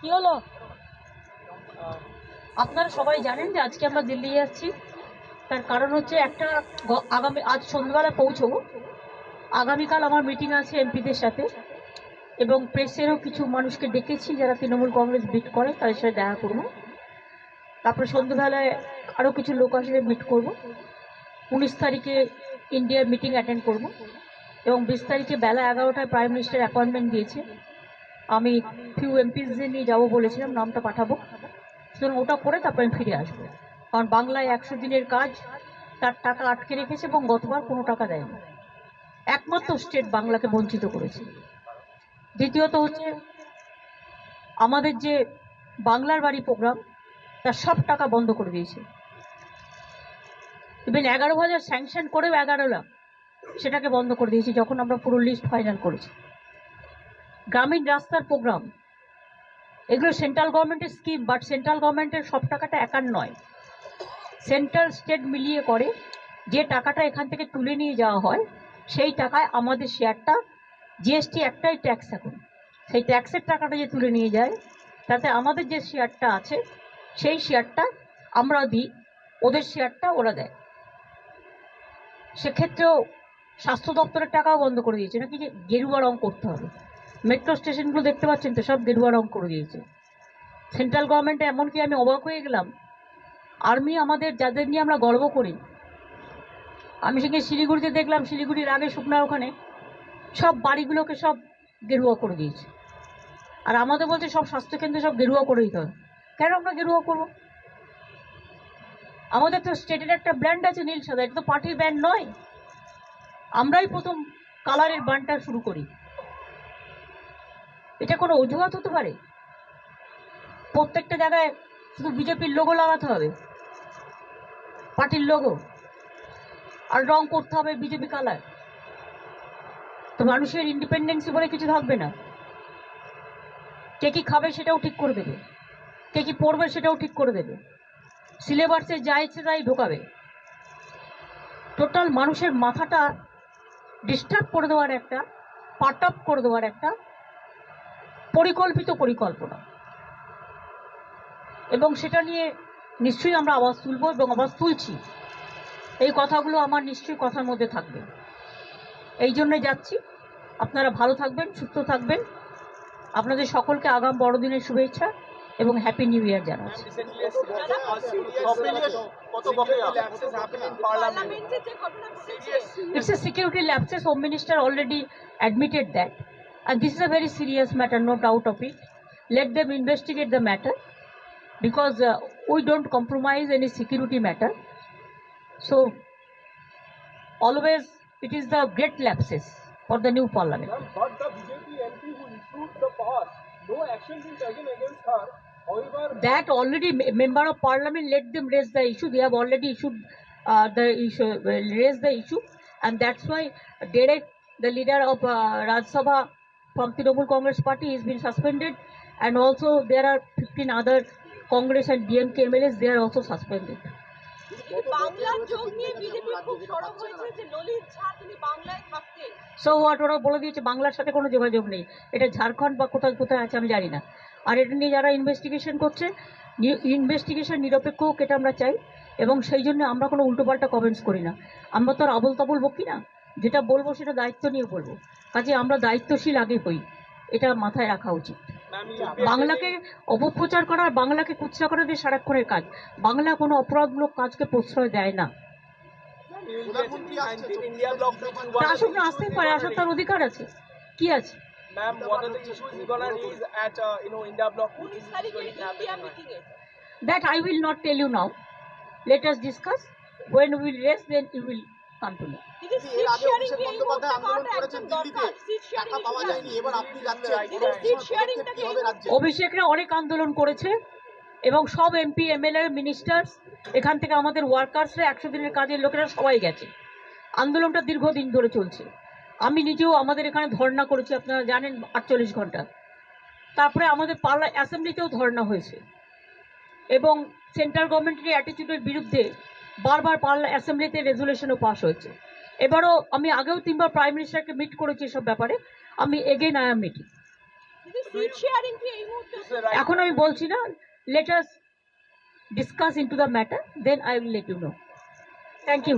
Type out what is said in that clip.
কি হলো? আপনারা সবাই জানেন যে আজকে আমরা দিল্লি যাচ্ছি। তার কারণ হচ্ছে একটা আগামী আজ সন্ধ্যাবেলা পৌঁছবো। আগামীকাল আমার মিটিং আছে এমপিদের সাথে। এবং প্রেসেরও কিছু মানুষকে ডেকেছি যারা তৃণমূল কংগ্রেস বিট করে, তাদের সাথে দেখা করব। তারপরে সন্ধ্যাবেলায় আরও কিছু লোক আসলে মিট করব। উনিশ তারিখে ইন্ডিয়ার মিটিং অ্যাটেন্ড করব। এবং বিশ তারিখে বেলা এগারোটায় প্রাইম মিনিস্টার অ্যাপয়েন্টমেন্ট দিয়েছে। আমি ফিউ এমপিসদের নিয়ে যাব বলেছিলাম, নামটা পাঠাবো। সুতরাং ওটা করে তারপরে আমি ফিরে আসব। কারণ বাংলায় একশো দিনের কাজ, তার টাকা আটকে রেখেছে এবং গতবার কোনো টাকা দেয়নি। একমাত্র স্টেট বাংলাকে বঞ্চিত করেছে। দ্বিতীয়ত হচ্ছে, আমাদের যে বাংলার বাড়ি প্রোগ্রাম তার সব টাকা বন্ধ করে দিয়েছে। ইভেন এগারো হাজার স্যাংশন করেও এগারো লাখ, সেটাকে বন্ধ করে দিয়েছি, যখন আমরা পুরো লিস্ট ফাইনাল করেছি। গ্রামীণ রাস্তার প্রোগ্রাম এগুলো সেন্ট্রাল গভর্নমেন্টের স্কিম বাট সেন্ট্রাল গভর্নমেন্টের সব টাকাটা একার নয়। সেন্ট্রাল স্টেট মিলিয়ে করে যে টাকাটা এখান থেকে তুলে নিয়ে যাওয়া হয়, সেই টাকায় আমাদের শেয়ারটা জিএসটি একটাই ট্যাক্স এখন। সেই ট্যাক্সের টাকাটা যে তুলে নিয়ে যায়, তাতে আমাদের যে শেয়ারটা আছে, সেই শেয়ারটা আমরা দিই, ওদের শেয়ারটা ওরা দেয়। সেক্ষেত্রেও স্বাস্থ্য দপ্তরের টাকাও বন্ধ করে দিয়েছে। নাকি যে গেরুয়া রং করতে হবে? মেট্রো স্টেশনগুলো দেখতে পাচ্ছেন তো, সব গেরুয়া রং করে দিয়েছে। সেন্ট্রাল গভর্নমেন্টে এমনকি আমি অবাক হয়ে গেলাম। আর্মি আমাদের, যাদের নিয়ে আমরা গর্ব করি। আমি সেখানে শিলিগুড়িতে দেখলাম, শিলিগুড়ির আগে শুকনার ওখানে, সব বাড়িগুলোকে সব গেরুয়া করে দিয়েছে। আর আমাদের বলছে সব স্বাস্থ্যকেন্দ্রে সব গেরুয়া করে দিতে হবে। কেন আমরা গেরুয়া করব? আমাদের তো স্টেটের একটা ব্র্যান্ড আছে নীল সাদা, এটা তো পার্টির ব্র্যান্ড নয়। আমরাই প্রথম কালারের বানটা শুরু করি। এটা কোনো অজুহাত হতে পারে? প্রত্যেকটা জায়গায় শুধু বিজেপির লোগো লাগাতে হবে। পার্টির লোগো আর রং করতে হবে বিজেপি কালার তো মানুষের ইন্ডিপেন্ডেন্সি বলে কিছু থাকবে না। কে কি খাবে সেটাও ঠিক করে দেবে। কে কি পড়বে সেটাও ঠিক করে দেবে। সিলেবাসে যা ইচ্ছে তাই ঢোকাবে। টোটাল মানুষের মাথাটা ডিস্টার্ব করে দেওয়ার একটা পাট আপ করে দেওয়ার একটা পরিকল্পিত পরিকল্পনা। এবং সেটা নিয়ে নিশ্চয়ই আমরা আওয়াজ তুলব এবং আওয়াজ তুলছি। এই কথাগুলো আমার নিশ্চয়ই কথার মধ্যে থাকবে। এই জন্য যাচ্ছি। আপনারা ভালো থাকবেন সুস্থ থাকবেন। আপনাদের সকলকে আগাম বড়দিনের শুভেচ্ছা এবং হ্যাপি নিউ ইয়ার জানাচ্ছি। It's a security lapses. Home minister already admitted that. And this is a very serious matter, no doubt of it. Let them investigate the matter because uh, we don't compromise any security matter. So, always it is the great lapses for the new parliament. But the BJP MP who issued the pass, no action been taken against her. However, That already member of parliament let them raise the issue. They have already issued uh, the issue, uh, raised the issue, and that's why Derek, the leader of uh, Raj Sabha from Trinamool Congress Party, has been suspended, and also there are 15 other Congress and DMK MLAs. They are also suspended. So what ওরা বলে দিয়েছে বাংলার সাথে কোনো যোগাযোগ নেই। এটা ঝাড়খণ্ড বা কোথায় কোথায় আছে আমি জানি না। আর এটা নিয়ে যারা ইনভেস্টিগেশন করছে ইনভেস্টিগেশন নিরপেক্ষ হোক এটা আমরা চাই এবং সেই জন্য আমরা কোনো উল্টোপাল্টা কমেন্টস করি না। আমরা তো আর আবল তাবল বকি না। যেটা বলব সেটা দায়িত্ব নিয়ে বলব। কাজে আমরা দায়িত্বশীল আগে হই। এটা মাথায় রাখা উচিত। বাংলাকে অপপ্রচার করা আর বাংলাকে কুচরা করা যে সারাক্ষণের কাজ। বাংলা কোনো অপরাধমূলক কাজকে প্রশ্রয় দেয় না। আসুক আসতেই পারে আসার তার অধিকার আছে। কি আছে? That I will not tell you now let discuss when will race then you will অভিষেকরা অনেক আন্দোলন করেছে এবং সব এমপি এমএলএ মিনিস্টার্স এখান থেকে আমাদের ওয়ার্কার্সরা একশো দিনের কাজের লোকেরা সবাই গেছে। আন্দোলনটা দীর্ঘদিন ধরে চলছে। আমি নিজেও আমাদের এখানে ধর্ণা করেছি আপনারা জানেন আটচল্লিশ ঘণ্টা। তারপরে আমাদের পার্লা অ্যাসেম্বলিতেও ধর্ণা হয়েছে। এবং সেন্ট্রাল গভর্নমেন্টের অ্যাটিটিউডের বিরুদ্ধে বারবার পার্লা অ্যাসেম্বলিতে রেজুলেশনও পাশ হয়েছে। এবারও আমি আগেও তিনবার প্রাইম মিনিস্টারকে মিট করেছি এসব ব্যাপারে। আমি এগেন আই এম মিটিং. এখন আমি বলছি না let discuss into the matter then I will let you know thank you